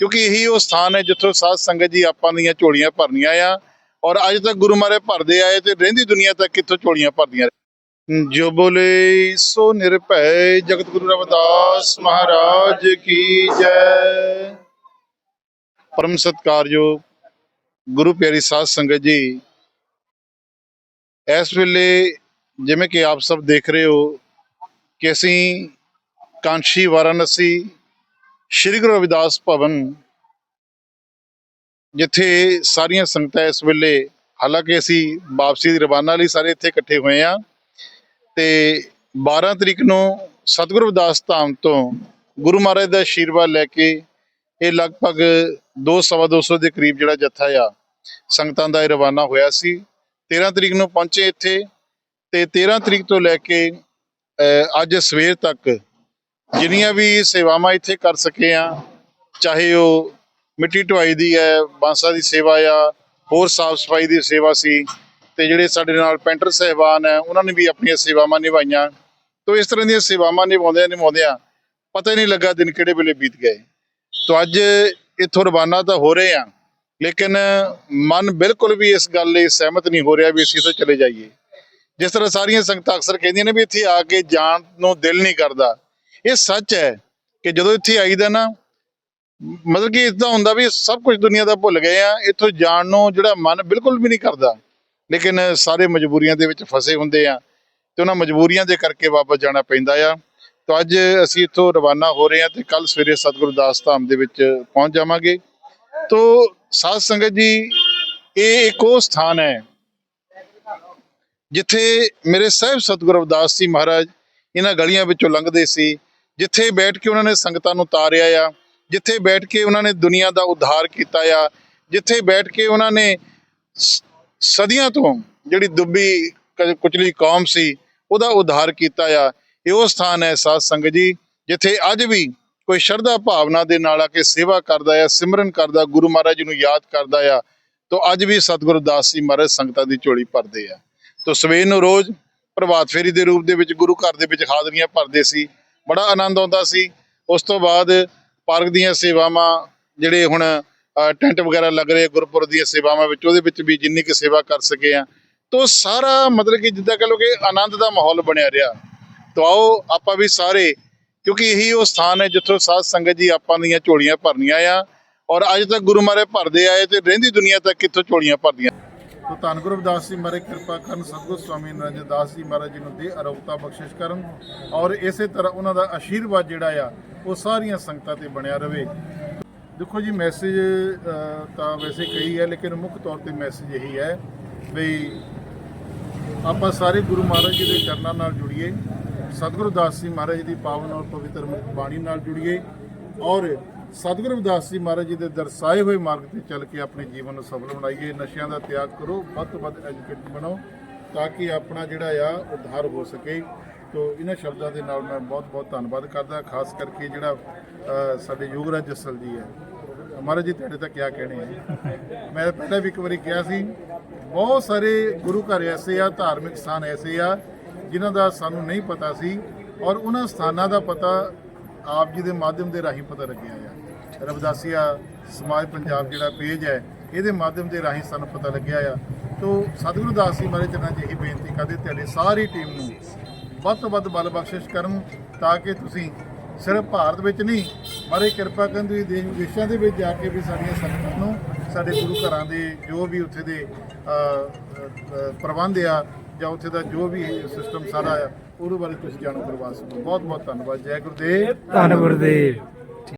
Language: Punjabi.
ਕਿਉਂਕਿ ਇਹੀ ਉਹ ਸਥਾਨ ਹੈ ਜਿੱਥੋਂ ਸਾਧ ਸੰਗਤ ਜੀ ਆਪਾਂ ਦੀਆਂ ਝੋਲੀਆਂ ਭਰਨੀਆਂ ਆ ਔਰ ਅੱਜ ਤੱਕ ਗੁਰੂ ਮਹਾਰਾਜ ਭਰਦੇ ਆਏ ਤੇ ਰਹਿੰਦੀ ਦੁਨੀਆ ਤੱਕ ਕਿੱਥੋਂ ਝੋਲੀਆਂ ਭਰਦੀਆਂ ਜੋ ਬੋਲੇ, ਸੋ ਨਿਰਭੈ ਜਗਤ ਗੁਰੂ ਰਵਿਦਾਸ ਮਹਾਰਾਜ ਕੀ ਜੈ। ਪਰਮ ਸਤਿਕਾਰਯੋਗ ਗੁਰੂ ਪਿਆਰੀ ਸਾਧ ਸੰਗਤ ਜੀ, ਇਸ ਵੇਲੇ ਜਿਵੇਂ ਕਿ ਆਪ ਸਭ ਦੇਖ ਰਹੇ ਹੋ ਕਿ ਅਸੀਂ ਕਾਂਸ਼ੀ, ਵਾਰਾਣਸੀ ਸ਼੍ਰੀ ਗੁਰੂ ਰਵਿਦਾਸ ਭਵਨ, ਜਿੱਥੇ ਸਾਰੀਆਂ ਸੰਗਤਾਂ ਇਸ ਵੇਲੇ, ਹਾਲਾਂਕਿ ਅਸੀਂ ਵਾਪਸੀ ਦੀ ਰਵਾਨਾ ਲਈ ਸਾਰੇ ਇੱਥੇ ਇਕੱਠੇ ਹੋਏ ਆ ਤੇ 12 ਤਰੀਕ ਨੂੰ ਸਤਿਗੁਰੂ ਰਵਿਦਾਸ ਧਾਮ ਤੋਂ ਗੁਰੂ ਮਹਾਰਾਜ ਦਾ ਆਸ਼ੀਰਵਾਦ ਲੈ ਕੇ ਇਹ ਲਗਭਗ 2-250 ਦੇ ਕਰੀਬ ਜਿਹੜਾ ਜੱਥਾ ਆ, ਸੰਗਤਾਂ ਦਾ ਇਹ ਰਵਾਨਾ ਹੋਇਆ ਸੀ। 13 ਤਰੀਕ ਨੂੰ ਪਹੁੰਚੇ ਇੱਥੇ ਤੇ 13 ਤਰੀਕ ਤੋਂ ਲੈ ਕੇ ਅੱਜ ਸਵੇਰ ਤੱਕ ਜਿੰਨੀਆਂ ਵੀ ਸੇਵਾਵਾਂ ਇੱਥੇ ਕਰ ਸਕੇ ਆ, ਚਾਹੇ ਉਹ ਮਿੱਟੀ ਢਵਾਈ ਦੀ ਹੈ, ਬਾਂਸਾ ਦੀ ਸੇਵਾ ਆ, ਹੋਰ ਸਾਫ਼ ਸਫ਼ਾਈ ਦੀ ਸੇਵਾ ਸੀ, ਤੇ ਜਿਹੜੇ ਸਾਡੇ ਨਾਲ ਪੈਂਟਰ ਸਹਿਬਾਨ ਹੈ, ਉਹਨਾਂ ਨੇ ਵੀ ਆਪਣੀਆਂ ਸੇਵਾਵਾਂ ਨਿਭਾਈਆਂ। ਤੋਂ ਇਸ ਤਰ੍ਹਾਂ ਦੀਆਂ ਸੇਵਾਵਾਂ ਨਿਭਾਉਂਦਿਆਂ ਨਿਭਾਉਂਦਿਆਂ ਪਤਾ ਹੀ ਨਹੀਂ ਲੱਗਾ ਦਿਨ ਕਿਹੜੇ ਵੇਲੇ ਬੀਤ ਗਏ। ਤੋਂ ਅੱਜ ਇੱਥੋਂ ਰਵਾਨਾ ਤਾਂ ਹੋ ਰਹੇ ਆ, ਲੇਕਿਨ ਮਨ ਬਿਲਕੁਲ ਵੀ ਇਸ ਗੱਲ ਲਈ ਸਹਿਮਤ ਨਹੀਂ ਹੋ ਰਿਹਾ ਵੀ ਅਸੀਂ ਇੱਥੋਂ ਚਲੇ ਜਾਈਏ। ਜਿਸ ਤਰ੍ਹਾਂ ਸਾਰੀਆਂ ਸੰਗਤਾਂ ਅਕਸਰ ਕਹਿੰਦੀਆਂ ਨੇ ਵੀ ਇੱਥੇ ਆ ਕੇ ਜਾਣ ਨੂੰ ਦਿਲ ਨਹੀਂ ਕਰਦਾ ਇਹ ਸੱਚ ਹੈ ਕਿ ਜਦੋਂ ਇੱਥੇ ਆਈਦਾ ਨਾ, ਮਤਲਬ ਕਿ ਇਦਾਂ ਹੁੰਦਾ ਵੀ ਸਭ ਕੁਝ ਦੁਨੀਆ ਦਾ ਭੁੱਲ ਗਏ ਆ, ਇੱਥੋਂ ਜਾਣ ਨੂੰ ਜਿਹੜਾ ਮਨ ਬਿਲਕੁਲ ਵੀ ਨਹੀਂ ਕਰਦਾ। ਲੇਕਿਨ ਸਾਰੇ ਮਜਬੂਰੀਆਂ ਦੇ ਵਿੱਚ ਫਸੇ ਹੁੰਦੇ ਆ ਤੇ ਉਹਨਾਂ ਮਜਬੂਰੀਆਂ ਦੇ ਕਰਕੇ ਵਾਪਸ ਜਾਣਾ ਪੈਂਦਾ ਆ। ਤਾਂ ਅੱਜ ਅਸੀਂ ਇੱਥੋਂ ਰਵਾਨਾ ਹੋ ਰਹੇ ਹਾਂ ਤੇ ਕੱਲ ਸਵੇਰੇ ਸਤਿਗੁਰੂ ਦਾਸ ਧਾਮ ਦੇ ਵਿੱਚ ਪਹੁੰਚ ਜਾਵਾਂਗੇ। ਤੋ ਸਾਧ ਸੰਗਤ ਜੀ, ਇਹ ਇੱਕ ਉਹ ਸਥਾਨ ਹੈ ਜਿੱਥੇ ਮੇਰੇ ਸਾਹਿਬ ਸਤਿਗੁਰੂ ਅਵਦਾਸ ਜੀ ਮਹਾਰਾਜ ਇਹਨਾਂ ਗਲੀਆਂ ਵਿੱਚੋਂ ਲੰਘਦੇ ਸੀ। ਜਿੱਥੇ ਬੈਠ ਕੇ ਉਹਨਾਂ ਨੇ ਸੰਗਤਾਂ ਨੂੰ ਤਾਰਿਆ ਆ, ਜਿੱਥੇ ਬੈਠ ਕੇ ਉਹਨਾਂ ਨੇ ਦੁਨੀਆ ਦਾ ਉਧਾਰ ਕੀਤਾ ਆ, ਜਿੱਥੇ ਬੈਠ ਕੇ ਉਹਨਾਂ ਨੇ ਸਦੀਆਂ ਤੋਂ ਜਿਹੜੀ ਦੁੱਬੀ ਕ- ਕੁਚਲੀ ਕੌਮ ਸੀ, ਉਹਦਾ ਉਧਾਰ ਕੀਤਾ ਆ। ਇਹ ਉਹ ਸਥਾਨ ਹੈ ਸਾਧ ਸੰਗਤ ਜੀ, ਜਿੱਥੇ ਅੱਜ ਵੀ ਕੋਈ ਸ਼ਰਧਾ ਭਾਵਨਾ ਦੇ ਨਾਲ ਆ ਕੇ ਸੇਵਾ ਕਰਦਾ ਆ, ਸਿਮਰਨ ਕਰਦਾ, ਗੁਰੂ ਮਹਾਰਾਜ ਜੀ ਨੂੰ ਯਾਦ ਕਰਦਾ ਆ, ਤੋਂ ਅੱਜ ਵੀ ਸਤਿਗੁਰੂ ਦਾਸ ਜੀ ਮਹਾਰਾਜ ਸੰਗਤਾਂ ਦੀ ਝੋਲੀ ਭਰਦੇ ਆ। ਤੋਂ ਸਵੇਰ ਨੂੰ ਰੋਜ਼ ਪ੍ਰਭਾਤ ਫੇਰੀ ਦੇ ਰੂਪ ਦੇ ਵਿੱਚ, ਗੁਰੂ ਘਰ ਦੇ ਵਿੱਚ ਹਾਜ਼ਰੀਆਂ ਭਰਦੇ ਸੀ ਬੜਾ ਆਨੰਦ ਆਉਂਦਾ ਸੀ। ਉਸ ਤੋਂ ਬਾਅਦ ਪਾਰਕ ਦੀਆਂ ਸੇਵਾਵਾਂ ਜਿਹੜੇ ਹੁਣ ਟੈਂਟ ਵਗੈਰਾ ਲੱਗ ਰਹੇ ਗੁਰਪੁਰਬ ਦੀਆਂ ਸੇਵਾਵਾਂ ਵਿੱਚ, ਉਹਦੇ ਵਿੱਚ ਵੀ ਜਿੰਨੀ ਕੁ ਸੇਵਾ ਕਰ ਸਕੇ ਆ। ਤੋਂ ਸਾਰਾ ਮਤਲਬ ਕਿ ਜਿੱਦਾਂ ਕਹ ਲਓ ਕਿ ਆਨੰਦ ਦਾ ਮਾਹੌਲ ਬਣਿਆ ਰਿਹਾ। ਤੋਂ ਆਓ ਆਪਾਂ ਵੀ ਸਾਰੇ, ਕਿਉਂਕਿ ਇਹੀ ਉਹ ਸਥਾਨ ਹੈ ਜਿੱਥੋਂ ਸਾਧ ਸੰਗਤ ਜੀ ਆਪਾਂ ਦੀਆਂ ਝੋਲੀਆਂ ਭਰਨੀਆਂ ਆ। ਔਰ ਅੱਜ ਤੱਕ ਗੁਰੂ ਮਹਾਰਾਜ ਭਰਦੇ ਆਏ ਤੇ ਰਹਿੰਦੀ ਦੁਨੀਆ ਤੱਕ ਕਿੱਥੋਂ ਝੋਲੀਆਂ ਭਰਦੀਆਂ। ਤੋ ਧੰਨ ਗੁਰੂ ਰਵਿਦਾਸ ਜੀ ਮਹਾਰਾਜ, ਕਿਰਪਾ ਕਰਨ ਸਤਿਗੁਰੂ ਸਵਾਮੀ ਨਰਿੰਦਰ ਦਾਸ ਜੀ ਮਹਾਰਾਜ ਜੀ ਨੂੰ ਦੇ ਅਰੋਗਤਾ ਬਖਸ਼ਿਸ਼ ਕਰਨ ਔਰ ਇਸੇ ਤਰ੍ਹਾਂ ਉਹਨਾਂ ਦਾ ਆਸ਼ੀਰਵਾਦ ਜਿਹੜਾ ਆ, ਉਹ ਸਾਰੀਆਂ ਸੰਗਤਾਂ ਤੇ ਬਣਿਆ ਰਵੇ। ਦੇਖੋ ਜੀ ਮੈਸੇਜ ਤਾਂ ਵੈਸੇ ਕਈ ਹੈ, ਲੇਕਿਨ ਮੁੱਖ ਤੌਰ ਤੇ ਮੈਸੇਜ ਇਹੀ ਹੈ ਵੀ ਆਪਾਂ ਸਾਰੇ ਗੁਰੂ ਮਹਾਰਾਜ ਜੀ ਦੇ ਚਰਨਾਂ ਨਾਲ ਜੁੜੀਏ, ਸਤਿਗੁਰੂ ਦਾਸ ਜੀ ਮਹਾਰਾਜ ਜੀ ਦੀ ਪਾਵਨ ਔਰ ਪਵਿੱਤਰ ਬਾਣੀ ਨਾਲ ਜੁੜੀਏ ਔਰ ਸਤਿਗੁਰੂ ਰਵਿਦਾਸ ਜੀ ਮਹਾਰਾਜ ਜੀ ਦੇ ਦਰਸਾਏ ਹੋਏ ਮਾਰਗ ਤੇ ਚੱਲ ਕੇ ਆਪਣੇ ਜੀਵਨ ਨੂੰ ਸਫਲ ਬਣਾਈਏ, ਨਸ਼ਿਆਂ ਦਾ ਤਿਆਗ ਕਰੋ, ਵੱਧ ਤੋਂ ਵੱਧ ਐਜੂਕੇਟਡ ਬਣੋ, ਤਾਂ ਕਿ ਆਪਣਾ ਜਿਹੜਾ ਆ ਉਧਾਰ ਹੋ ਸਕੇ। ਤੋ ਇਹਨਾਂ ਸ਼ਬਦਾਂ ਦੇ ਨਾਲ ਮੈਂ ਬਹੁਤ ਬਹੁਤ ਧੰਨਵਾਦ ਕਰਦਾ, ਖਾਸ ਕਰਕੇ ਜਿਹੜਾ ਸਾਡੇ ਯੋਗਰਾਜ ਜਸਲ ਜੀ ਹੈ ਮਹਾਰਾਜ ਜੀ, ਤੁਹਾਡੇ ਤਾਂ ਕਿਆ ਕਹਿਣੇ ਆ। ਮੈਂ ਪਹਿਲਾਂ ਵੀ ਇੱਕ ਵਾਰੀ ਕਿਹਾ ਸੀ, ਬਹੁਤ ਸਾਰੇ ਗੁਰੂ ਘਰ ਐਸੇ ਆ, ਧਾਰਮਿਕ ਸਥਾਨ ਐਸੇ ਆ, ਜਿਨ੍ਹਾਂ ਦਾ ਸਾਨੂੰ ਨਹੀਂ ਪਤਾ ਸੀ, ਔਰ ਉਹਨਾਂ ਸਥਾਨਾਂ ਦਾ ਪਤਾ ਆਪ ਜੀ ਦੇ ਮਾਧਿਅਮ ਦੇ ਰਾਹੀਂ ਪਤਾ ਲੱਗਿਆ ਆ। ਰਵਿਦਾਸੀਆ ਸਮਾਜ ਪੰਜਾਬ ਜਿਹੜਾ ਪੇਜ ਹੈ, ਇਹਦੇ ਮਾਧਿਅਮ ਦੇ ਰਾਹੀਂ ਸਾਨੂੰ ਪਤਾ ਲੱਗਿਆ ਆ। ਤੋ ਸਤਿਗੁਰੂ ਦਾਸ ਜੀ ਮਹਾਰਾਜ ਚਰਨਾਂ 'ਚ ਇਹੀ ਬੇਨਤੀ ਕਰਦੇ, ਤੁਹਾਡੀ ਸਾਰੀ ਟੀਮ ਨੂੰ ਵੱਧ ਤੋਂ ਵੱਧ ਬਲ ਬਖਸ਼ਿਸ਼ ਕਰਨ ਤਾਂ ਕਿ ਤੁਸੀਂ ਸਿਰਫ ਭਾਰਤ ਵਿੱਚ ਨਹੀਂ ਮਾਰੇ ਕਿਰਪਾ ਕਰਨ ਤੁਸੀਂ ਦੇਸ਼ ਵਿਦੇਸ਼ਾਂ ਦੇ ਵਿੱਚ ਜਾ ਕੇ ਵੀ ਸਾਡੀਆਂ ਸੰਗਤਾਂ ਨੂੰ, ਸਾਡੇ ਗੁਰੂ ਘਰਾਂ ਦੇ ਜੋ ਵੀ ਉੱਥੇ ਦੇ ਪ੍ਰਬੰਧ ਆ ਜਾਂ ਉੱਥੇ ਦਾ ਜੋ ਵੀ ਸਿਸਟਮ ਸਾਰਾ ਆ ਉਹਦੇ ਬਾਰੇ ਤੁਸੀਂ ਜਾਣੋ ਕਰਵਾ ਬਹੁਤ ਬਹੁਤ ਧੰਨਵਾਦ। ਜੈ ਗੁਰਦੇਵ। ਧੰਨ ਗੁਰਦੇਵ।